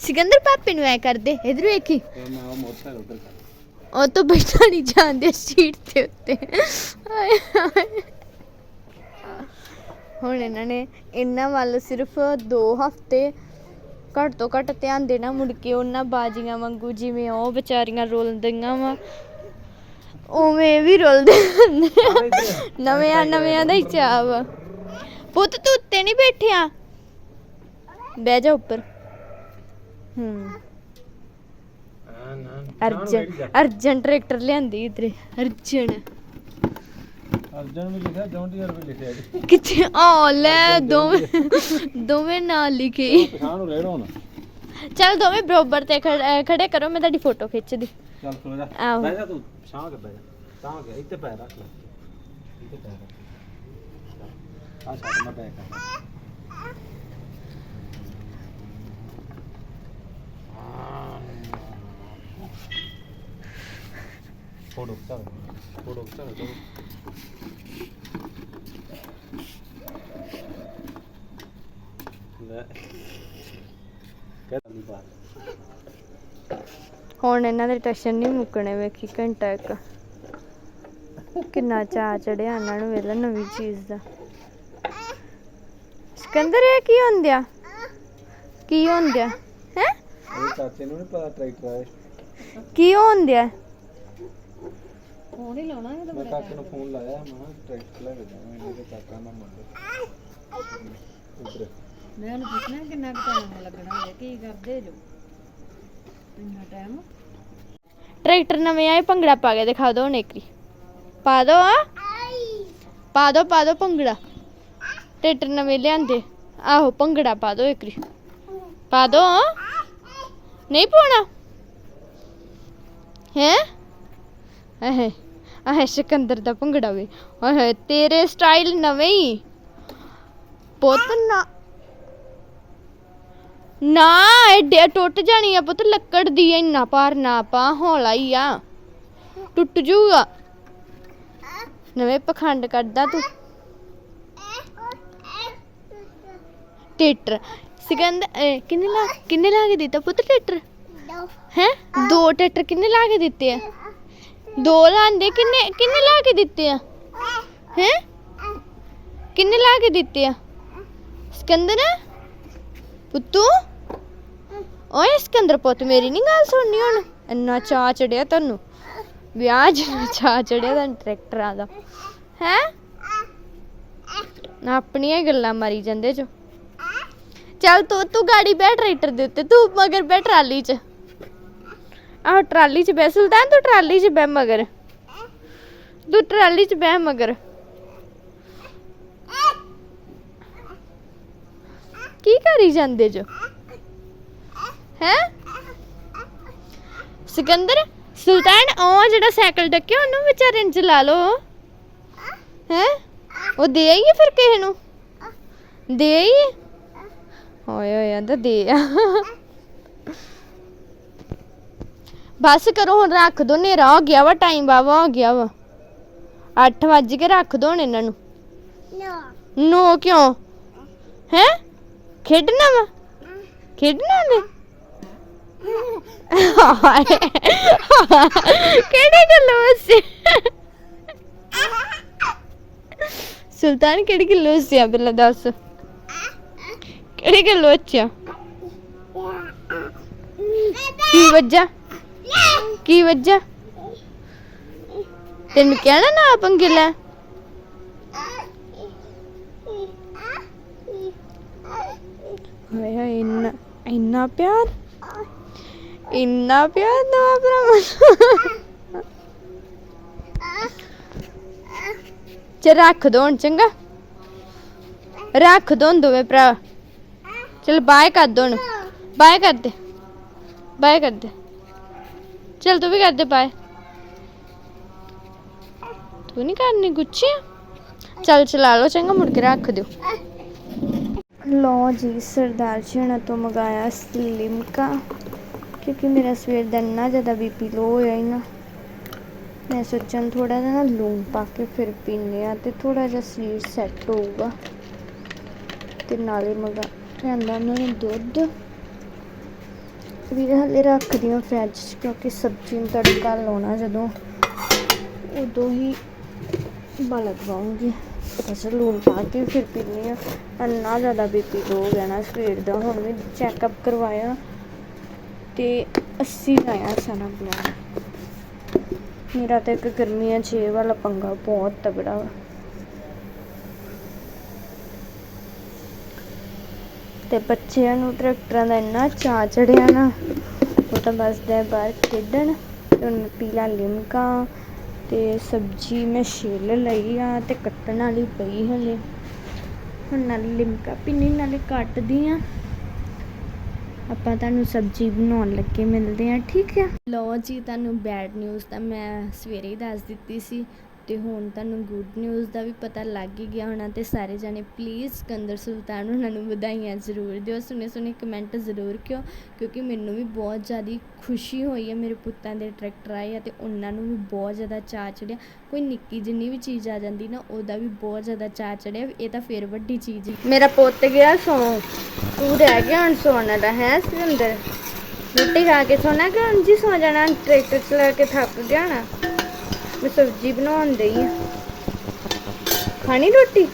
Speaker 1: ਸਿਕੰਦਰ ਪਾਪੇ ਨੂੰ ਐ ਕਰਦੇ ਇਧਰ ਵੇਖੀ।
Speaker 2: ਤੇ ਮੈਂ ਉਹ ਮੋਟਰਸਾਈਕਲ ਉੱਧਰ ਕਰ
Speaker 1: ਉਹ ਤੋਂ ਬੈਠਾ ਨਹੀਂ ਜਾਂਦੇ ਸੀਟ ਦੇ ਉੱਤੇ। ਹਾਏ ਹਾਏ। ਹੁਣ ਇਹਨਾਂ ਨੇ ਇਹਨਾਂ ਵੱਲ ਸਿਰਫ 2 ਹਫ਼ਤੇ ਘੱਟ ਤੋਂ ਘੱਟ ਧਿਆਨ ਦੇਣਾ ਮੁੜ ਕੇ ਉਹਨਾਂ ਬਾਜੀਆਂ ਵਾਂਗੂ ਜਿਵੇਂ ਉਹ ਵਿਚਾਰੀਆਂ ਰੋਲਦੀਆਂ ਵਾ ਉਵੇਂ ਵੀ ਰੋਲਦੇ ਆ। ਨਵਿਆਂ ਨਵਿਆਂ ਦਾ ਹੀ ਚਾਹ ਵਾ। ਪੁੱਤ ਤੂੰ ਉੱਤੇ ਨਹੀਂ ਬੈਠਿਆ? ਬਹਿ ਜਾ ਉੱਪਰ। ਹੂੰ।
Speaker 2: ਹਾਂ ਨਾ
Speaker 1: ਅਰਜਨ ਅਰਜਨ ਟਰੈਕਟਰ ਲਿਆਂਦੀ ਇਧਰੇ ਅਰਜਨ।
Speaker 2: ਅਰਜਨ ਵੀ ਲਿਖਿਆ ਜੌਂਡੀਅਰ ਵੀ ਲਿਖਿਆ ਜੀ।
Speaker 1: ਕਿੱਥੇ? ਆ ਲੈ ਦੋਵੇਂ ਦੋਵੇਂ ਨਾਲ ਲਿਖੇ।
Speaker 2: ਪਛਾਣ ਨੂੰ ਰੇੜ ਹੁਣ।
Speaker 1: ਚਲ ਦੋਵੇਂ ਬਰੋਬਰ ਤੇ ਖੜ- ਅਹ ਖੜੇ ਕਰੋ ਮੈਂ ਤੁਹਾਡੀ ਫੋਟੋ ਖਿੱਚਦੀ
Speaker 2: ਚੱਲ ਖਲੋ ਜਾ।
Speaker 1: ਆਹੋ।
Speaker 2: ਬਹਿ ਜਾ ਤੂੰ ਛਾਂ ਕੇ ਬਹਿ ਜਾ ਤਾਂ ਕੇ ਇੱਥੇ ਪੈਰ ਰੱਖ ਲੈ। ਇੱਥੇ ਪੈਰ ਰੱਖ ਆ ਛੱਡ ਮੈਂ ਬੈਕ ਕਰ ਫੋਟੋ ਚੱਲ ਫੋਟੋ ਚੱਲ ਚੱਲ ਲੈ ਕਹਿੰਦਾ ਬਾਤ
Speaker 1: ਹੁਣ ਇਹਨਾਂ ਦੇ ਟੈਸ਼ਨ ਨਹੀਂ ਮੁੱਕਣੇ ਵੇਖੀ ਘੰਟਾ ਇੱਕ। ਕਿੰਨਾ ਚਾਅ ਚੜਿਆ ਇਹਨਾਂ ਨੂੰ ਵੇਲਾ ਨਵੀਂ ਚੀਜ਼ ਦਾ। ਸਿਕੰਦਰ ਇਹ ਕੀ ਹੁੰਦਿਆ ਕੀ ਹੁੰਦਿਆ ਹੈ?
Speaker 2: ਇਹ ਚਾਚੇ ਨੂੰ ਨਹੀਂ ਪਤਾ ਟਰੈਕਟਰ ਆਏ।
Speaker 1: ਕੀ ਹੁੰਦਿਆ
Speaker 2: ਮੈਂ ਕਾਕੇ ਨੂੰ ਫੋਨ ਲਾਇਆ ਮੈਂ ਕਿਹਾ ਟਰੈਕਟਰ ਲੈ ਕੇ ਜਾਵਾਂ ਇਹਨੇ ਤੇ ਕਾਕਾ ਨਾ ਮੰਨ ਉੱਧਰ
Speaker 3: ਮੈਂ ਉਹਨੂੰ ਪੁੱਛਣਾ ਕਿੰਨਾ ਕੁ ਟਾਈਮ ਲੱਗਣਾ ਹੈ ਕੀ ਕਰਦੇ ਜੋ? ਇੰਨਾ ਟਾਈਮ
Speaker 1: ਟਰੈਕਟਰ ਨਵੇਂ ਆਏ, ਭੰਗੜਾ ਪਾ ਕੇ ਦਿਖਾ ਦਿਓ ਨੇਕਰੀ ਪਾ ਦਿਓ ਆ ਪਾ ਦਿਓ ਪਾ ਦਿਓ ਭੰਗੜਾ। ਟਰੈਕਟਰ ਨਵੇਂ ਲਿਆਂਦੇ। ਆਹੋ, ਭੰਗੜਾ ਪਾ ਦਿਓ ਇੱਕਰੀ ਪਾ ਦੋ ਨਹੀਂ ਪਾਉਣਾ? ਹੈ? ਆਹੇ ਆਹੇ ਸਿਕੰਦਰ ਦਾ ਭੰਗੜਾ ਵੀ। ਆਹੇ ਤੇਰੇ ਸਟਾਈਲ ਨਵੇਂ ਹੀ। ਪੁੱਤ ਨਾ ਨਾ, ਐਡੇ ਟੁੱਟ ਜਾਣੀ ਆ ਪੁੱਤ, ਲੱਕੜ ਦੀ ਇੰਨਾ ਭਾਰ ਨਾ ਪਾ, ਹੌਲਾ ਹੀ ਆ। ਟੁੱਟ ਜੂਗਾ ਨਵੇਂ ਪਖੰਡ ਕਰਦਾ ਤੂੰ। ਟੇਟਰ ਸਿਕੰਦਰ ਕਿੰਨੇ ਲਾ ਕਿੰਨੇ ਲਾ ਕੇ ਦਿੱਤਾ ਪੁੱਤ ਟੇਟਰ ਹੈ? ਦੋ ਟੇਟਰ ਕਿੰਨੇ ਲਾ ਕੇ ਦਿੱਤੇ ਆ? ਦੋ ਲਾਂਦੇ, ਕਿੰਨੇ ਕਿੰਨੇ ਲਾ ਕੇ ਦਿੱਤੇ ਆ? ਹੈ? ਕਿੰਨੇ ਲਾ ਕੇ ਦਿੱਤੇ ਆ? ਸਿਕੰਦਰ? ਪੁੱਤੂ? ਓਏ ਸਿਕੰਦਰ ਪੁੱਤ ਮੇਰੀ ਨਹੀਂ ਗੱਲ ਸੁਣਨੀ ਹੁਣ? ਇੰਨਾ ਚਾਅ ਚੜਿਆ ਤੁਹਾਨੂੰ ਵਿਆਹ ਜਿਹਾ ਚਾਅ ਚੜਿਆ ਤੁਹਾਨੂੰ ਟਰੈਕਟਰਾਂ ਦਾ। ਹੈ? ਆਪਣੀਆਂ ਗੱਲਾਂ ਮਾਰੀ ਜਾਂਦੇ ਜੋ। ਚੱਲ ਤੂੰ ਤੂੰ ਗਾੜੀ ਬੈਠ ਟਰੈਕਟਰ ਦੇ ਉੱਤੇ, ਤੂੰ ਮਗਰ ਬੈਠ ਟਰਾਲੀ 'ਚ। ਆਹ, ਟਰਾਲੀ 'ਚ ਬੈ ਸੁਲਤਾਨ, ਤੂੰ ਟਰਾਲੀ 'ਚ ਬੈ ਮਗਰ। ਤੂੰ ਟਰਾਲੀ 'ਚ ਬੈ ਮਗਰ। ਕੀ ਕਰੀ ਜਾਂਦੇ ਜੋ? ਹੈ? ਸਿਕੰਦਰ ਸੁਲਤਾਨ ਉਹ ਜਿਹੜਾ ਸਾਈਕਲ ਡੱਕਿਆ ਉਹਨੂੰ ਵਿਚਾਰੇ ਨੂੰ ਚਲਾ ਲਓ। ਹੈ? ਉਹ ਦੇ ਆਈਏ ਫਿਰ ਕਿਸੇ ਨੂੰ? ਦੇ ਆਈਏ? ਓਏ ਓਏ ਆਂਦਾ ਦੇ ਆ। ਬਸ ਕਰੋ ਹੁਣ ਰੱਖ ਦੋ ਨੇਰਾ ਹੋ ਗਿਆ ਵਾ ਟਾਈਮ ਬਾਵਾ ਹੋ ਗਿਆ ਵਾ। 8 ਵੱਜ ਕੇ ਰੱਖ ਦੋ ਹੁਣ ਇਹਨਾਂ ਨੂੰ। ਨੋ। ਕਿਉਂ? ਹੈ? ਖੇਡਣਾ ਵਾ? ਖੇਡਣਾ ਨੇ ਹਾਏ। ਕਿਹੜੀ ਗੱਲੋਂ ਸੁਲਤਾਨ ਕਿਹੜੀ ਗੱਲੋਂ ਸੀ ਪਹਿਲਾਂ ਦੱਸ। ਕਿਹੜੀ ਗੱਲੋਂ ਅੱਛਾ ਕੀ ਵੱਜਾ? ਕੀ ਵੱਜਾ? ਤੈਨੂੰ ਕਹਿਣਾ ਨਾ ਪੰਗੇ ਲੈ ਹਾਏ ਹਾਏ, ਇੰਨਾ ਇੰਨਾ ਪਿਆਰ? ਇੰਨਾ ਪਿਆਰ ਦਵਾ ਭਰਾ ਚ ਰੱਖ ਦੋ ਹੁਣ, ਚੰਗਾ। ਰੱਖ ਦੋ ਦੋਵੇਂ ਭਰਾ। ਚਲ ਬਾਏ ਕਰ ਦੋ ਹੁਣ। ਬਾਏ ਕਰ ਦੇ। ਬਾਏ ਕਰ ਦੇ। ਚਲ ਤੂੰ ਵੀ ਕਰ ਦੇ, ਬਾਏ। ਤੂੰ ਨਹੀਂ ਕਰਨੀ ਗੁੱਚੀ ਚਲ ਚਲਾ ਲਓ, ਚੰਗਾ, ਮੁੜ ਕੇ ਰੱਖ ਦਿਓ। ਲੋ ਜੀ, ਸਰਦਾਰ ਜੀ ਹੁਣਾਂ ਤੋਂ ਮੰਗਾਇਆ ਸੀ ਕਿਉਂਕਿ ਮੇਰਾ ਸਵੇਰ ਦਾ ਇੰਨਾ ਜ਼ਿਆਦਾ ਬੀਪੀ ਲੋ ਹੋਇਆ ਹੀ ਨਾ, ਮੈਂ ਸੋਚਣ ਥੋੜਾ ਜਿਹਾ ਨਾ ਲੂਣ ਪਾ ਕੇ ਫਿਰ ਪੀਨੇ ਆ ਤੇ ਥੋੜਾ ਜਿਹਾ ਸਰੀਰ ਸੈੱਟ ਹੋਊਗਾ। ਤੇ ਨਾਲੇ ਮਗਾ ਲਿਆਂਦਾ ਉਹਨਾਂ ਨੇ ਦੁੱਧ। ਵੀ ਹਲੇ ਰੱਖਦੀ ਹਾਂ ਫ੍ਰਿਜ 'ਚ ਕਿਉਂਕਿ ਸਬਜ਼ੀ ਨੂੰ ਤੜਕਾ ਲਾਉਣਾ ਜਦੋਂ, ਉਦੋਂ ਹੀ ਬਾਲਾ ਦਵਾਉਂਗੀ ਬਸ ਲੂਣ ਪਾ ਕੇ ਫਿਰ ਪੀਨੀ ਆ ਇੰਨਾ ਜ਼ਿਆਦਾ ਬੀਪੀ ਲੋ ਹੋ ਗਿਆ ਨਾ ਸਵੇਰ ਦਾ, ਹੁਣ ਵੀ ਚੈੱਕਅਪ ਕਰਵਾਇਆ। ਤੇ 80 ਆਇਆ ਸਾਰਾ ਬਲੱਡ ਮੇਰਾ ਤਾਂ ਇੱਕ ਗਰਮੀਆਂ 6 ਵਾਲਾ ਪੰਗਾ ਬਹੁਤ ਤਗੜਾ ਵਾ। ਤੇ ਬੱਚਿਆਂ ਨੂੰ ਟਰੈਕਟਰਾਂ ਦਾ ਇੰਨਾ ਚਾਅ ਚੜਿਆ ਨਾ, ਉਹ ਤਾਂ ਬਸ ਦੇ ਬਾਹਰ ਖੇਡਣ, ਤੇ ਉਹਨੂੰ ਪੀਲਾ ਲਿਮਕਾ, ਤੇ ਸਬਜ਼ੀ ਮੈਂ ਛਿੱਲ ਲਈ ਆ, ਤੇ ਕੱਟਣ ਵਾਲੀ ਪਈ ਹਲੇ। ਹੁਣ ਨਾਲੇ ਲਿਮਕਾ ਪੀਣੀ ਨਾਲੇ ਕੱਟਦੀ ਆ। ਆਪਾਂ ਤੁਹਾਨੂੰ ਸਬਜ਼ੀ ਬਣਾਉਣ ਲੱਗੇ ਮਿਲਦੇ ਆ ਠੀਕ ਆ ਲਓ ਜੀ, ਤੁਹਾਨੂੰ ਬੈਡ ਨਿਊਜ਼ ਤਾਂ ਮੈਂ ਸਵੇਰੇ ਹੀ ਦੱਸ ਦਿੱਤੀ ਸੀ। ਤੇ ਹੁਣ ਤੁਹਾਨੂੰ ਗੁੱਡ ਨਿਊਜ਼ ਦਾ ਵੀ ਪਤਾ ਲੱਗ ਹੀ ਗਿਆ ਹੋਣਾ ਤੇ ਸਾਰੇ ਜਾਣੇ ਪਲੀਜ਼ ਸਿਕੰਦਰ ਸੁਲਤਾਨ ਉਹਨਾਂ ਨੂੰ ਵਧਾਈਆਂ ਜ਼ਰੂਰ ਦਿਓ। ਸੁਣੇ ਸੁਣੇ ਕਮੈਂਟ ਜ਼ਰੂਰ ਕਿਉਂ? ਕਿਉਂਕਿ ਮੈਨੂੰ ਵੀ ਬਹੁਤ ਜ਼ਿਆਦਾ ਖੁਸ਼ੀ ਹੋਈ ਹੈ ਮੇਰੇ ਪੁੱਤਾਂ ਦੇ ਟਰੈਕਟਰ ਆਏ ਆ ਤੇ ਉਹਨਾਂ ਨੂੰ ਵੀ ਬਹੁਤ ਜ਼ਿਆਦਾ ਚਾਅ ਚੜਿਆ ਕੋਈ ਨਿੱਕੀ ਜਿੰਨੀ ਵੀ ਚੀਜ਼ ਆ ਜਾਂਦੀ ਨਾ, ਉਹਦਾ ਵੀ ਬਹੁਤ ਜ਼ਿਆਦਾ ਚਾਅ ਚੜਿਆ ਇਹ ਤਾਂ ਫੇਰ ਵੱਡੀ ਚੀਜ਼ ਹੈ। ਮੇਰਾ ਪੁੱਤ ਗਿਆ ਸੌ ਤੂੰ ਰਹਿ ਗਿਆ ਹੁਣ ਸੌਣ ਦਾ ਹੈ ਸਿਕੰਦਰ? ਰੋਟੀ ਖਾ ਕੇ ਸੋਣਾ ਕਿ ਹੁਣ ਜੀ ਸੌ ਜਾਣਾ? ਟਰੈਕਟਰ ਚਲਾ ਕੇ ਥੱਕ ਗਿਆ ਨਾ ਮੈਂ ਸਬਜ਼ੀ ਬਣਾਉਣ ਡਈ ਆ। ਖਾਣੀ ਰੋਟੀ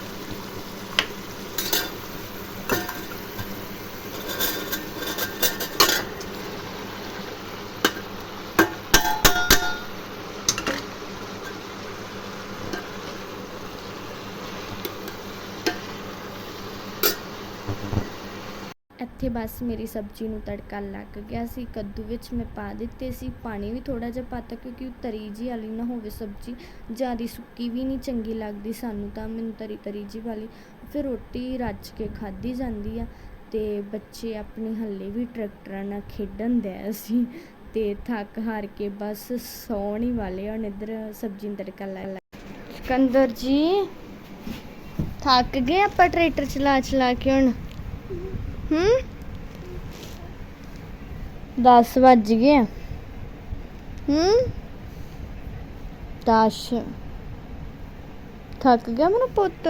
Speaker 1: ਇੱਥੇ ਬਸ ਮੇਰੀ ਸਬਜ਼ੀ ਨੂੰ ਤੜਕਾ ਲੱਗ ਗਿਆ ਸੀ। ਕੱਦੂ ਵਿੱਚ ਮੈਂ ਪਾ ਦਿੱਤੇ ਸੀ। ਪਾਣੀ ਵੀ ਥੋੜਾ ਜਿਹਾ ਪਾਤਾ ਕਿਉਂਕਿ ਤਰੀ ਜੀ ਵਾਲੀ ਨਾ ਹੋਵੇ ਸਬਜ਼ੀ, ਜ਼ਿਆਦਾ ਸੁੱਕੀ ਵੀ ਨਹੀਂ ਚੰਗੀ ਲੱਗਦੀ ਸਾਨੂੰ ਤਾਂ। ਮੈਨੂੰ ਤਰੀ ਤਰੀ ਜੀ ਵਾਲੀ। ਫਿਰ ਰੋਟੀ ਰੱਜ ਕੇ ਖਾਧੀ ਜਾਂਦੀ ਆ ਤੇ ਬੱਚੇ ਆਪਣੇ ਹੱਲੇ ਵੀ ਟਰੈਕਟਰਾਂ ਨਾਲ ਖੇਡਣ ਦੇ ਅਸੀਂ ਤੇ ਥੱਕ ਹਾਰ ਕੇ ਬਸ ਸੌਣ ਹੀ ਵਾਲੇ ਹੁਣ ਇੱਧਰ ਸਬਜ਼ੀ ਨੂੰ ਤੜਕਾ ਲਾ ਲਾ। ਸਿਕੰਦਰ ਜੀ, ਥੱਕ ਗਏ ਆਪਾਂ ਟਰੈਕਟਰ ਚਲਾ ਚਲਾ ਕੇ ਹੁਣ? ਹੂੰ? 10 ਵੱਜ ਗਏ ਹੂੰ? 10 ਥੱਕ ਗਿਆ ਮੇਰਾ ਪੁੱਤ।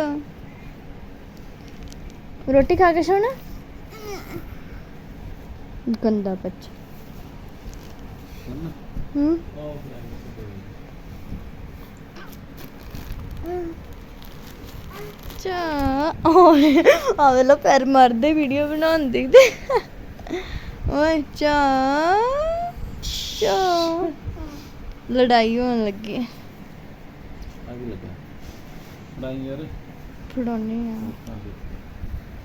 Speaker 1: ਰੋਟੀ ਖਾ ਕੇ ਸੋਣਾ? ਗੰਦਾ ਬੱਚਾ। ਹੂੰ? ਚਾ ਓਏ ਆਵੇ ਲੋ ਪੈਰ ਮਾਰਦੇ ਵੀਡੀਓ ਬਣਾਉਂਦੀ ਤੇ ਓਏ ਚਾ ਚਾ। ਲੜਾਈ ਹੋਣ ਲੱਗੀ।
Speaker 2: ਆ ਵੀ ਯਾਰ।
Speaker 1: ਫੜਾਉਣੀ ਆ।
Speaker 2: ਆ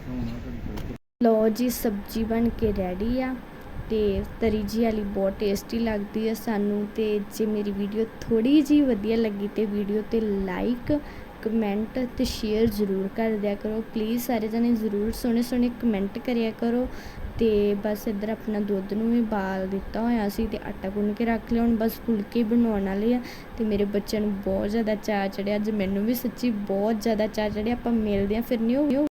Speaker 2: ਆ
Speaker 1: ਲੋ ਜੀ ਸਬਜੀ ਬਣ ਕੇ ਰੈਡੀ ਆ ਤੇ ਤਰੀ ਜੀ ਵਾਲੀ ਬਹੁਤ ਟੇਸਟੀ ਲੱਗਦੀ ਹੈ ਸਾਨੂੰ ਤੇ ਜੇ ਮੇਰੀ ਵੀਡੀਓ ਥੋੜੀ ਜੀ ਵਧੀਆ ਲੱਗੀ ਤੇ ਵੀਡੀਓ ਤੇ ਲਾਈਕ ਕਮੈਂਟ ਤੇ ਸ਼ੇਅਰ ਜ਼ਰੂਰ ਕਰ ਦਿਆ ਕਰੋ। ਪਲੀਜ਼ ਸਾਰੇ ਜਣੇ ਜ਼ਰੂਰ ਸੋਹਣੇ ਸੋਹਣੇ ਕਮੈਂਟ ਕਰਿਆ ਕਰੋ। ਅਤੇ ਬਸ ਇੱਧਰ ਆਪਣਾ ਦੁੱਧ ਨੂੰ ਵੀ ਬਾਲ ਦਿੱਤਾ ਹੋਇਆ ਸੀ ਅਤੇ ਆਟਾ ਗੁੰਨ ਕੇ ਰੱਖ ਲਿਆ। ਹੁਣ ਬਸ ਫੁਲਕੇ ਬਣਾਉਣ ਵਾਲੇ ਆ ਅਤੇ ਮੇਰੇ ਬੱਚਿਆਂ ਨੂੰ ਬਹੁਤ ਜ਼ਿਆਦਾ ਚਾਅ ਚੜਿਆ ਅੱਜ ਮੈਨੂੰ ਵੀ ਸੱਚੀ ਬਹੁਤ ਜ਼ਿਆਦਾ ਚਾਅ ਚੜਿਆ ਆਪਾਂ ਮਿਲਦੇ ਹਾਂ ਫਿਰ। ਨਿਊ